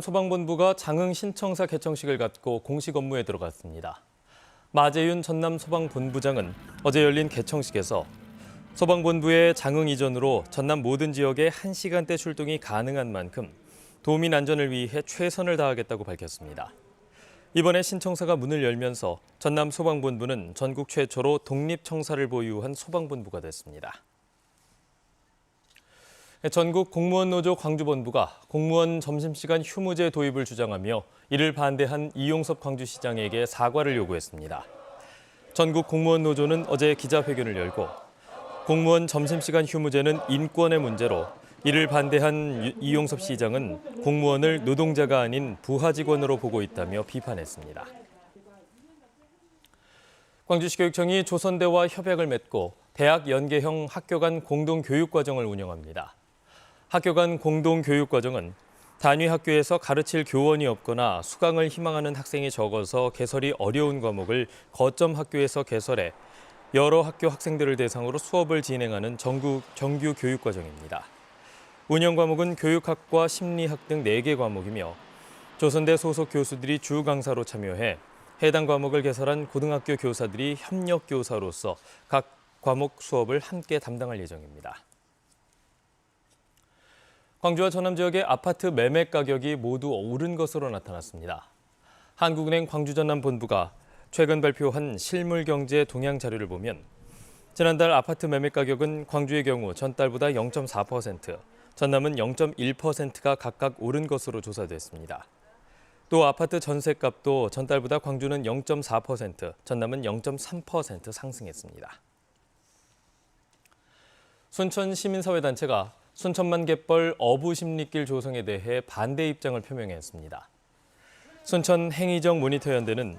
소방본부가 장흥 신청사 개청식을 갖고 공식 업무에 들어갔습니다. 마재윤 전남 소방본부장은 어제 열린 개청식에서 소방본부의 장흥 이전으로 전남 모든 지역에 1시간대 출동이 가능한 만큼 도민 안전을 위해 최선을 다하겠다고 밝혔습니다. 이번에 신청사가 문을 열면서 전남 소방본부는 전국 최초로 독립청사를 보유한 소방본부가 됐습니다. 전국 공무원 노조 광주본부가 공무원 점심시간 휴무제 도입을 주장하며 이를 반대한 이용섭 광주시장에게 사과를 요구했습니다. 전국 공무원 노조는 어제 기자회견을 열고 공무원 점심시간 휴무제는 인권의 문제로 이를 반대한 유- 이용섭 시장은 공무원을 노동자가 아닌 부하 직원으로 보고 있다며 비판했습니다. 광주시 교육청이 조선대와 협약을 맺고 대학 연계형 학교 간 공동 교육 과정을 운영합니다. 학교 간 공동 교육 과정은 단위 학교에서 가르칠 교원이 없거나 수강을 희망하는 학생이 적어서 개설이 어려운 과목을 거점 학교에서 개설해 여러 학교 학생들을 대상으로 수업을 진행하는 정규, 정규 교육 과정입니다. 운영 과목은 교육학과 심리학 등 4개 과목이며 조선대 소속 교수들이 주 강사로 참여해 해당 과목을 개설한 고등학교 교사들이 협력 교사로서 각 과목 수업을 함께 담당할 예정입니다. 광주와 전남 지역의 아파트 매매 가격이 모두 오른 것으로 나타났습니다. 한국은행 광주 전남 본부가 최근 발표한 실물 경제 동향 자료를 보면 지난달 아파트 매매 가격은 광주의 경우 전달보다 0.4%, 전남은 0.1%가 각각 오른 것으로 조사됐습니다. 또 아파트 전세값도 전달보다 광주는 0.4%, 전남은 0.3% 상승했습니다. 순천 시민사회단체가 순천만 갯벌 어부 심리길 조성에 대해 반대 입장을 표명했습니다. 순천 행의정 모니터연대는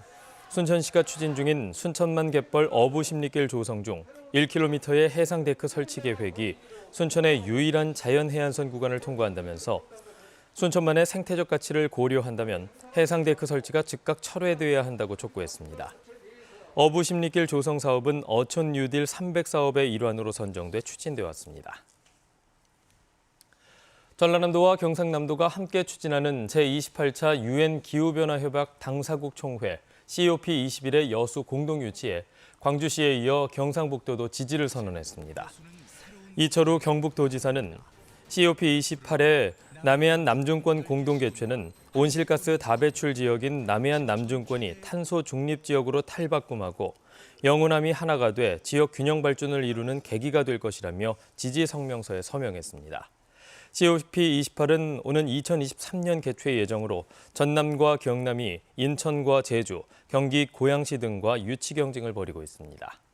순천시가 추진 중인 순천만 갯벌 어부 심리길 조성 중 1km의 해상 데크 설치 계획이 순천의 유일한 자연 해안선 구간을 통과한다면서 순천만의 생태적 가치를 고려한다면 해상 데크 설치가 즉각 철회돼야 한다고 촉구했습니다. 어부 심리길 조성 사업은 어촌 뉴딜 300 사업의 일환으로 선정돼 추진돼 왔습니다. 전라남도와 경상남도가 함께 추진하는 제28차 유엔 기후변화 협약 당사국 총회 COP21의 여수 공동 유치에 광주시에 이어 경상북도도 지지를 선언했습니다. 이철우 경북도지사는 COP28의 남해안 남중권 공동 개최는 온실가스 다배출 지역인 남해안 남중권이 탄소 중립 지역으로 탈바꿈하고 영호남이 하나가 돼 지역 균형 발전을 이루는 계기가 될 것이라며 지지 성명서에 서명했습니다. COP28은 오는 2023년 개최 예정으로 전남과 경남이 인천과 제주, 경기 고양시 등과 유치 경쟁을 벌이고 있습니다.